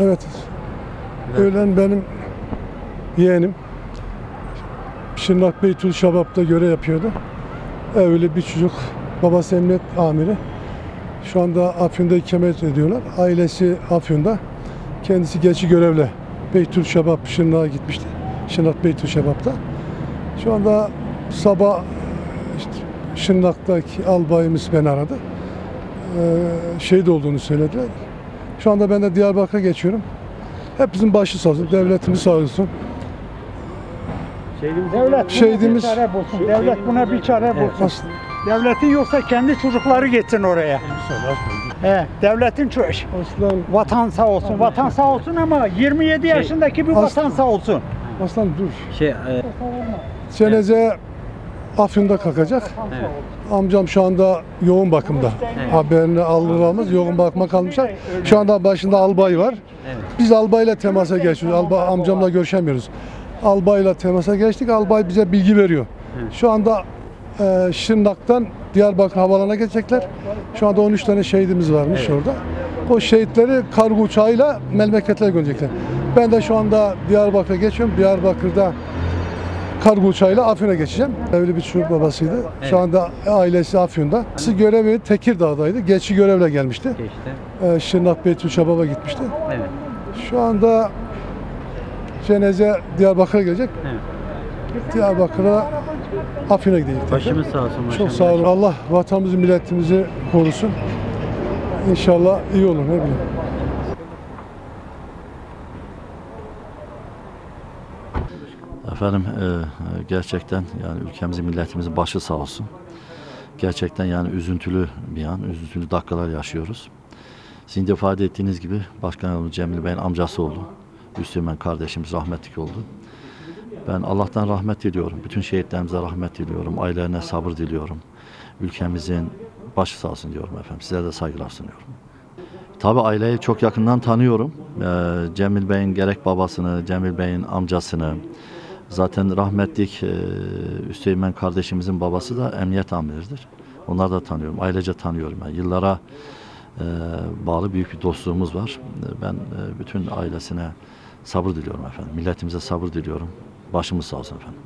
Evet. Öğlen benim yeğenim. Şırnak Beytul Şabap'ta görev yapıyordu. Evli bir çocuk. Babası emniyet amiri. Şu anda Afyon'da ikamet ediyorlar. Ailesi Afyon'da. Kendisi geçici görevle Beytul Şabap Şırnak'a gitmişti. Şırnak Beytul Şabap'ta. Şu anda sabah Şırnak'taki albayımız beni aradı. Ee, şehit olduğunu söylediler. Şu anda ben de Diyarbakır'a geçiyorum. Hepimizin başı sağ olsun, devletimiz sağ olsun. Devlet buna Şehidimiz- bir çare bulsun. Devlet buna bir çare bulsun. Devletin yoksa kendi çocukları gitsin oraya. He, devletin ço- Aslan, vatan sağ olsun. Vatan sağ olsun ama 27 yaşındaki bir Aslan- vatan sağ olsun. aslan dur. Şey, e, Cenaze Afyon'da kalkacak. evet. Amcam şu anda yoğun bakımda. Haberini alır almaz yoğun bakıma kalmışlar. Şu anda başında albay var. Evet. Biz albayla temasa geçiyoruz. Albay, amcamla görüşemiyoruz. Albayla temasa geçtik. Albay bize bilgi veriyor. Şu anda e, Şırnak'tan Diyarbakır havalarına geçecekler. Şu anda 13 tane şehidimiz varmış orada. O şehitleri kargo uçağıyla memleketlere gönderecekler. Ben de şu anda Diyarbakır'a geçiyorum. Diyarbakır'da kargo uçağıyla Afyon'a geçeceğim. Evli bir çocuk babasıydı. Evet. Şu anda ailesi Afyon'da. Asıl görevi Tekirdağ'daydı. Geçici görevle gelmişti. Geçti. Ee, Şırnak Beytül Şabab'a gitmişti. Evet. Şu anda cenaze Diyarbakır'a gelecek. Evet. Diyarbakır'a Afyon'a gidecek. Başımız sağ olsun. Çok başımız. sağ olun. Allah vatanımızı, milletimizi korusun. İnşallah iyi olur ne bileyim. Efendim e, e, gerçekten yani ülkemizin milletimizin başı sağ olsun. Gerçekten yani üzüntülü bir an, üzüntülü dakikalar yaşıyoruz. Sizin de ifade ettiğiniz gibi Başkan Cemil Bey'in amcası oldu. Üstümen kardeşimiz rahmetlik oldu. Ben Allah'tan rahmet diliyorum. Bütün şehitlerimize rahmet diliyorum. Ailelerine sabır diliyorum. Ülkemizin başı sağ olsun diyorum efendim. Size de saygılar sunuyorum. Tabii aileyi çok yakından tanıyorum. Ee, Cemil Bey'in gerek babasını, Cemil Bey'in amcasını, zaten rahmetlik e, Üsteğmen kardeşimizin babası da emniyet amiridir. Onları da tanıyorum, ailece tanıyorum. Yani yıllara e, bağlı büyük bir dostluğumuz var. E, Ben e, bütün ailesine sabır diliyorum efendim. Milletimize sabır diliyorum. Başımız sağ olsun efendim.